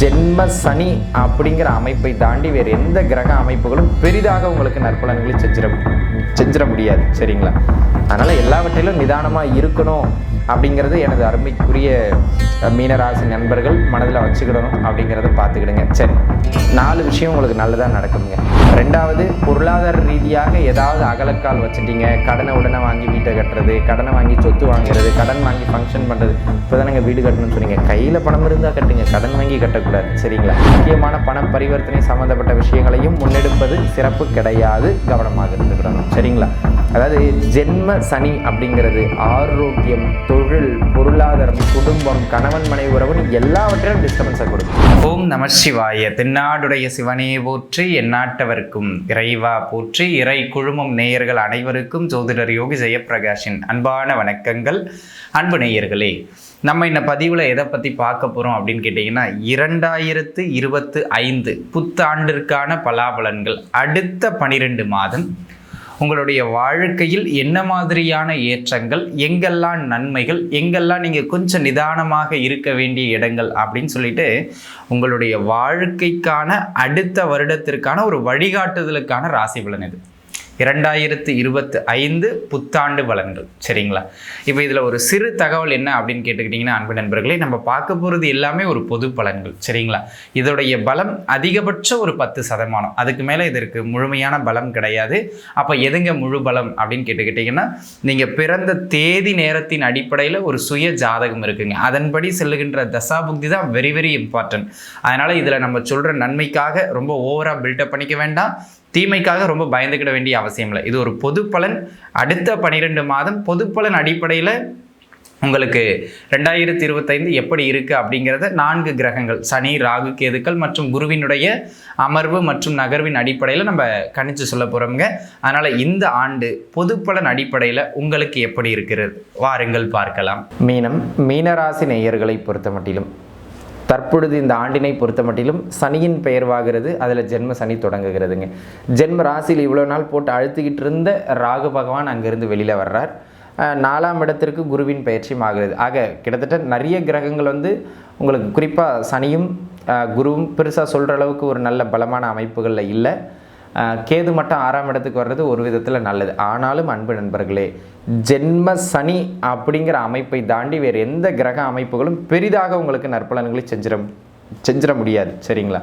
ஜென்ம சனி அப்படிங்கிற அமைப்பை தாண்டி வேறு எந்த கிரக அமைப்புகளும் பெரிதாக உங்களுக்கு நற்பலன்களை செஞ்சிட செஞ்சிட முடியாது. சரிங்களா? அதனால் எல்லாவற்றிலும் நிதானமாக இருக்கணும். அப்படிங்கிறது எனது அருமைக்குரிய மீனராசி நண்பர்கள் மனதில் வச்சுக்கிடணும் அப்படிங்கிறத பார்த்துக்கிடுங்க. சரி நாலு விஷயம் உங்களுக்கு நல்லதாக நடக்குங்க ரெண்டாவது பொருளாதார ரீதியாக ஏதாவது அகலக்கால் வச்சுட்டீங்க. கடனை உடனே வாங்கி வீட்டை கட்டுறது கடனை வாங்கி சொத்து வாங்குறது கடன் வாங்கி ஃபங்க்ஷன் பண்ணுறது இப்போ தானங்க வீடு கட்டணும்னு சொன்னீங்க. கையில் பணம் இருந்தால் கட்டுங்க கடன் வாங்கி கட்டக்கூடாது சரிங்களா? முக்கியமான பண பரிவர்த்தனை சம்மந்தப்பட்ட விஷயங்களையும் முன்னெடுப்பது சிறப்பு கிடையாது. கவனமாக இருந்துக்கிடணும் சரிங்களா? அதாவது ஜென்ம சனி அப்படிங்கிறது ஆரோக்கியம் தொழில் பொருளாதாரம் குடும்பம் கணவன் மனைவி உறவு எல்லாவற்றிலும் டிஸ்டர்பன்ஸை கொடுக்கும். ஓம் நம சிவாய. தென்னாடுடைய சிவனே போற்றி எந்நாட்டவர்க்கும் இறைவா போற்றி இறை குழுமம் நேயர்கள் அனைவருக்கும் ஜோதிடர் யோகி ஜெயப்பிரகாஷின் அன்பான வணக்கங்கள். அன்பு நேயர்களே நம்ம இந்த பதிவில் எதை பற்றி பார்க்க போகிறோம் அப்படின்னு கேட்டிங்கன்னா இரண்டாயிரத்து இருபத்து ஐந்து புத்தாண்டிற்கான பலாபலன்கள் அடுத்த பனிரெண்டு மாதம் உங்களுடைய வாழ்க்கையில் என்ன மாதிரியான ஏற்றங்கள் எங்கெல்லாம் நன்மைகள் எங்கெல்லாம் நீங்கள் கொஞ்சம் நிதானமாக இருக்க வேண்டிய இடங்கள் அப்படின்னு சொல்லிட்டு உங்களுடைய வாழ்க்கைக்கான அடுத்த வருடத்திற்கான ஒரு வழிகாட்டுதலுக்கான ராசி பலன் இது. இரண்டாயிரத்து இருபத்து ஐந்து புத்தாண்டு பலன்கள் சரிங்களா? இப்போ இதில் ஒரு சிறு தகவல் என்ன அப்படின்னு கேட்டுக்கிட்டிங்கன்னா அன்பு நண்பர்களே நம்ம பார்க்க போகிறது எல்லாமே ஒரு பொது பலன்கள். சரிங்களா? இதோடைய பலம் அதிகபட்சம் ஒரு பத்து சதமானம். அதுக்கு மேலே இதற்கு முழுமையான பலம் கிடையாது. அப்போ எதுங்க முழு பலம் அப்படின்னு கேட்டுக்கிட்டிங்கன்னா நீங்கள் பிறந்த தேதி நேரத்தின் அடிப்படையில் ஒரு சுய ஜாதகம் இருக்குங்க. அதன்படி செல்லுகின்ற தசாபுக்தி தான் வெரி வெரி இம்பார்ட்டன்ட் அதனால் இதில் நம்ம சொல்கிற நன்மைக்காக ரொம்ப ஓவராக பில்டப் பண்ணிக்க வேண்டாம். தீமைக்காக ரொம்ப பயந்துக்கிட வேண்டிய அவசியம் இல்லை. இது ஒரு பொது பலன். அடுத்த பனிரெண்டு மாதம் பொது பலன் அடிப்படையில் உங்களுக்கு ரெண்டாயிரத்தி இருபத்தைந்து எப்படி இருக்குது அப்படிங்கிறத நான்கு கிரகங்கள் சனி ராகு கேதுக்கள் மற்றும் குருவினுடைய அமர்வு மற்றும் நகர்வின் அடிப்படையில் நம்ம கணிச்சு சொல்ல போகிறோம்ங்க அதனால் இந்த ஆண்டு பொது பலன் அடிப்படையில் உங்களுக்கு எப்படி இருக்கிறது? வாருங்கள் பார்க்கலாம். மீனம் மீனராசி நேயர்களை பொறுத்த மட்டிலும் தற்பொழுது இந்த ஆண்டினை பொறுத்த மட்டிலும் சனியின் பெயர்வாகிறது. அதில் ஜென்ம சனி தொடங்குகிறதுங்க. ஜென்ம ராசியில் இவ்வளோ நாள் போட்டு அழுத்திக்கிட்டு இருந்த ராகு பகவான் அங்கேருந்து வெளியில் வர்றார். நாலாம் இடத்திற்கு குருவின் பயிற்சியும் ஆகிறது. ஆக கிட்டத்தட்ட நிறைய கிரகங்கள் வந்து உங்களுக்கு குறிப்பாக சனியும் குருவும் பெருசாக சொல்கிற அளவுக்கு ஒரு நல்ல பலமான அமைப்புகளில் இல்லை. கேது மட்டும் ஆறாம் இடத்துக்கு வர்றது ஒரு விதத்தில் நல்லது. ஆனாலும் அன்பு நண்பர்களே ஜென்ம சனி அப்படிங்கிற அமைப்பை தாண்டி வேறு எந்த கிரக அமைப்புகளும் பெரிதாக உங்களுக்கு நற்பலன்களை செஞ்சிட செஞ்சிட முடியாது. சரிங்களா?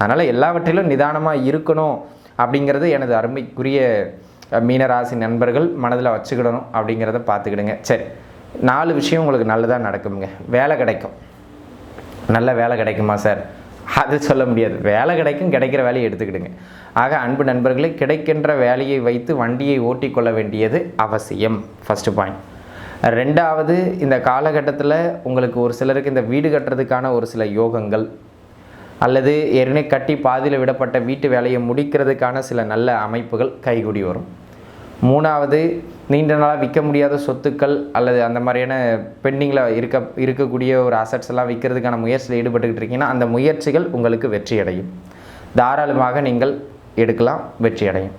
அதனால் எல்லாவற்றிலும் நிதானமாக இருக்கணும் அப்படிங்கிறது எனது அருமைக்குரிய மீனராசி நண்பர்கள் மனதில் வச்சுக்கிடணும் அப்படிங்கிறத பார்த்துக்கிடுங்க. சரி நாலு விஷயம் உங்களுக்கு நல்லதாக நடக்குங்க வேலை கிடைக்கும். நல்ல வேலை கிடைக்குமா சார்? அது சொல்ல முடியாது. வேலை கிடைக்கும் கிடைக்கிற வேலையை எடுத்துக்கிடுங்க. ஆக அன்பு நண்பர்களே கிடைக்கின்ற வேலையை வைத்து வண்டியை ஓட்டிக்கொள்ள வேண்டியது அவசியம். ஃபஸ்ட்டு பாயிண்ட் ரெண்டாவது இந்த காலகட்டத்தில் உங்களுக்கு ஒரு சிலருக்கு இந்த வீடு கட்டுறதுக்கான ஒரு சில யோகங்கள் அல்லது ஏற்கனவே கட்டி பாதியில் விடப்பட்ட வீட்டு வேலையை முடிக்கிறதுக்கான சில நல்ல அமைப்புகள் கைகூடி வரும். மூணாவது நீண்ட நாளாக விற்க முடியாத சொத்துக்கள் அல்லது அந்த மாதிரியான பெண்டிங்கில் இருக்க இருக்கக்கூடிய ஒரு அசட்ஸ் எல்லாம் விற்கிறதுக்கான முயற்சியில் ஈடுபட்டுக்கிட்டு இருக்கீங்கன்னா அந்த முயற்சிகள் உங்களுக்கு வெற்றி அடையும் தாராளமாக நீங்கள் எடுக்கலாம் வெற்றி அடையும்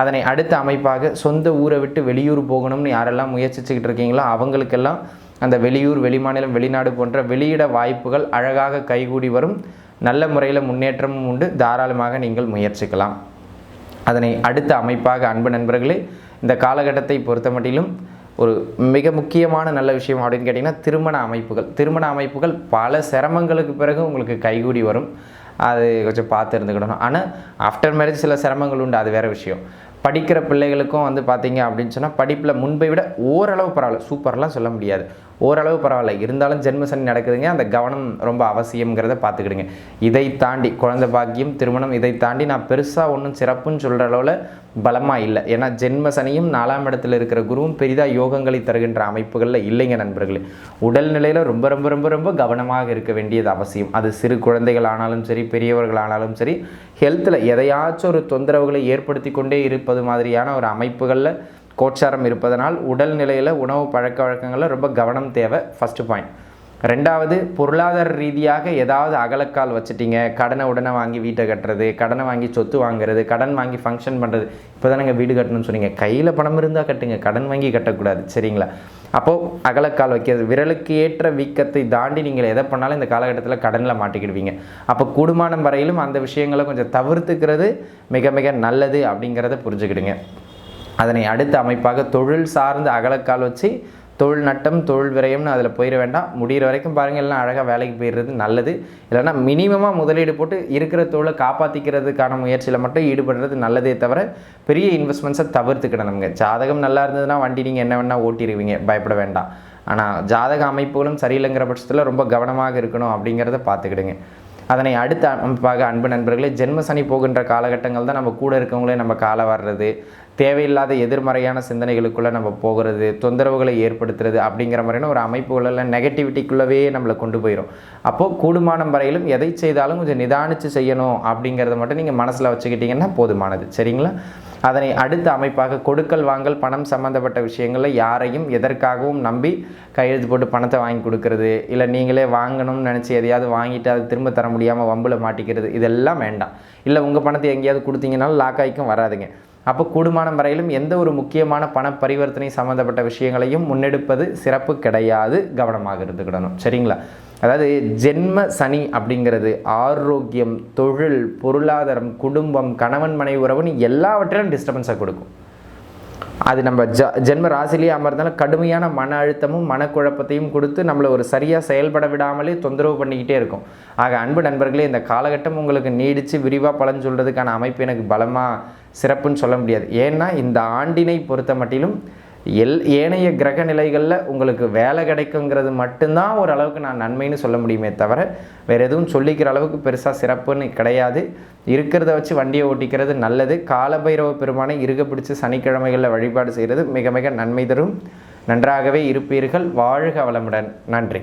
அதனை அடுத்த அமைப்பாக சொந்த ஊரை விட்டு வெளியூர் போகணும்னு யாரெல்லாம் முயற்சிச்சுக்கிட்டு இருக்கீங்களோ அவங்களுக்கெல்லாம் அந்த வெளியூர் வெளிமாநிலம் வெளிநாடு போன்ற வெளியிட வாய்ப்புகள் அழகாக கைகூடி வரும். நல்ல முறையில் முன்னேற்றமும் உண்டு. தாராளமாக நீங்கள் முயற்சிக்கலாம். அதனை அடுத்த அமைப்பாக அன்பு நண்பர்களே இந்த காலகட்டத்தை பொறுத்த மட்டிலும் ஒரு மிக முக்கியமான நல்ல விஷயம் அப்படின்னு கேட்டிங்கன்னா திருமண அமைப்புகள். திருமண அமைப்புகள் பல சிரமங்களுக்கு பிறகு உங்களுக்கு கைகூடி வரும். அது கொஞ்சம் பார்த்து இருந்துக்கிடணும் ஆனால் ஆஃப்டர் மேரேஜ் சில சிரமங்கள் உண்டு. அது வேறு விஷயம். படிக்கிற பிள்ளைகளுக்கும் வந்து பார்த்தீங்க அப்படின்னு சொன்னால் படிப்பில் முன்பை விட ஓரளவு பரவாயில்ல. சூப்பர்லாம் சொல்ல முடியாது. ஓரளவு பரவாயில்ல. இருந்தாலும் ஜென்மசனி நடக்குதுங்க. அந்த கவனம் ரொம்ப அவசியங்கிறத பார்த்துக்கிடுங்க. இதை தாண்டி குழந்தை பாக்கியம் திருமணம் இதை தாண்டி நான் பெருசாக ஒன்றும் சிறப்புன்னு சொல்கிற அளவில் பலமாக இல்லை. ஏன்னா ஜென்ம சனியும் நாலாம் இடத்துல இருக்கிற குருவும் பெரிதாக யோகங்களை தருகின்ற அமைப்புகளில் இல்லைங்க நண்பர்களே. உடல்நிலையில் ரொம்ப ரொம்ப ரொம்ப ரொம்ப கவனமாக இருக்க வேண்டியது அவசியம். அது சிறு குழந்தைகள் ஆனாலும் சரி பெரியவர்கள் ஆனாலும் சரி ஹெல்த்தில் எதையாச்சும் ஒரு தொந்தரவுகளை ஏற்படுத்தி கொண்டே இருப்பது மாதிரியான ஒரு அமைப்புகளில் கோச்சாரம் இருப்பதனால் உடல்நிலையில் உணவு பழக்க வழக்கங்களில் ரொம்ப கவனம் தேவை ஃபஸ்ட்டு பாயிண்ட் ரெண்டாவது பொருளாதார ரீதியாக ஏதாவது அகலக்கால் வச்சுட்டீங்க. கடனை உடனே வாங்கி வீட்டை கட்டுறது கடனை வாங்கி சொத்து வாங்குறது கடன் வாங்கி ஃபங்க்ஷன் பண்ணுறது இப்போ தானேங்க வீடு கட்டணும்னு சொன்னீங்க. கையில் பணம் இருந்தால் கட்டுங்க கடன் வாங்கி கட்டக்கூடாது சரிங்களா? அப்போது அகலக்கால் வைக்கிறது விரலுக்கு ஏற்ற வீக்கத்தை தாண்டி நீங்கள் எதை பண்ணாலும் இந்த காலகட்டத்தில் கடனில் மாட்டிக்கிடுவீங்க. அப்போ கூடுமானம் வரையிலும் அந்த விஷயங்களை கொஞ்சம் தவிர்த்துக்கிறது மிக மிக நல்லது அப்படிங்கிறத புரிஞ்சுக்கிடுங்க. அதனை அடுத்த அமைப்பாக தொழில் சார்ந்த அகலக்கால் வச்சு தொழில் நட்டம் தொழில் விரயம்னு அதில் போயிட வேண்டாம். முடிகிற வரைக்கும் பாருங்கள் எல்லாம் அழகாக வேலைக்கு போயிடுறது நல்லது. இல்லைன்னா மினிமமாக முதலீடு போட்டு இருக்கிற தொழிலை காப்பாற்றிக்கிறதுக்கான முயற்சியில் மட்டும் ஈடுபடுறது நல்லதே தவிர பெரிய இன்வெஸ்ட்மெண்ட்ஸை தவிர்த்துக்கிடணுங்க ஜாதகம் நல்லா இருந்ததுன்னா வண்டி நீங்கள் என்ன வேணால் ஓட்டிடுவீங்க பயப்பட வேண்டாம். ஆனால் ஜாதக அமைப்புகளும் சரியில்லைங்கிற பட்சத்தில் ரொம்ப கவனமாக இருக்கணும் அப்படிங்கிறத பார்த்துக்கிடுங்க. அதனை அடுத்த அமைப்பாக அன்பு நண்பர்களே ஜென்ம சனி போகின்ற காலகட்டங்கள் தான் நம்ம கூட இருக்கவங்களே நம்ம காலை வர்றது. தேவையில்லாத எதிர்மறையான சிந்தனைகளுக்குள்ளே நம்ம போகிறது தொந்தரவுகளை ஏற்படுத்துறது அப்படிங்கிற மாதிரியான ஒரு அமைப்புகளெல்லாம் நெகட்டிவிட்டிக்குள்ளவே நம்மளை கொண்டு போயிடும் அப்போது கூடுமானம் வரையிலும் எதை செய்தாலும் கொஞ்சம் நிதானித்து செய்யணும் அப்படிங்கிறத மட்டும் நீங்கள் மனசில் வச்சுக்கிட்டிங்கன்னா போதுமானது. சரிங்களா? அதனை அடுத்த அமைப்பாக கொடுக்கல் வாங்கல் பணம் சம்மந்தப்பட்ட விஷயங்களில் யாரையும் எதற்காகவும் நம்பி கையெழுத்து போட்டு பணத்தை வாங்கி கொடுக்கறது இல்லை நீங்களே வாங்கணும்னு நினச்சி எதையாவது வாங்கிட்டு அதை திரும்ப தர முடியாமல் வம்பில் மாட்டிக்கிறது இதெல்லாம் வேண்டாம். இல்லை உங்கள் பணத்தை எங்கேயாவது கொடுத்தீங்கனாலும் லாக் ஆகிக்கும் வராதுங்க. அப்போ கூடுமானம் வரையிலும் எந்த ஒரு முக்கியமான பண பரிவர்த்தனை சம்மந்தப்பட்ட விஷயங்களையும் முன்னெடுப்பது சிறப்பு கிடையாது. கவனமாக இருந்துக்கிடணும். சரிங்களா? அதாவது ஜென்ம சனி அப்படிங்கிறது ஆரோக்கியம் தொழில் பொருளாதாரம் குடும்பம் கணவன் மனைவி உறவுன்னு எல்லாவற்றிலும் டிஸ்டர்பன்ஸை கொடுக்கும். அது நம்ம ஜ ஜென்ம ராசிலேயே அமர்ந்தாலும் கடுமையான மன அழுத்தமும் மனக்குழப்பத்தையும் கொடுத்து நம்மளை ஒரு சரியாக செயல்பட விடாமலே தொந்தரவு பண்ணிக்கிட்டே இருக்கும். ஆக அன்பு நண்பர்களே இந்த காலகட்டம் உங்களுக்கு நீடித்து விரிவாக பலன் சொல்கிறதுக்கான அமைப்பு எனக்கு பலமாக சிறப்புன்னு சொல்ல முடியாது. ஏன்னா இந்த ஆண்டினை பொறுத்த மட்டிலும் எல் ஏனைய கிரக நிலைகளில் உங்களுக்கு வேலை கிடைக்குங்கிறது மட்டும்தான் ஓரளவுக்கு நான் நன்மைன்னு சொல்ல முடியுமே தவிர வேறு எதுவும் சொல்லிக்கிற அளவுக்கு பெருசாக சிறப்புன்னு கிடையாது. இருக்கிறத வச்சு வண்டியை ஓட்டிக்கிறது நல்லது. காலபைரவ பெருமானை இருக பிடிச்சி சனிக்கிழமைகளில் வழிபாடு செய்கிறது மிக மிக நன்மை தரும். நன்றாகவே இருப்பீர்கள். வாழ்க வளமுடன். நன்றி.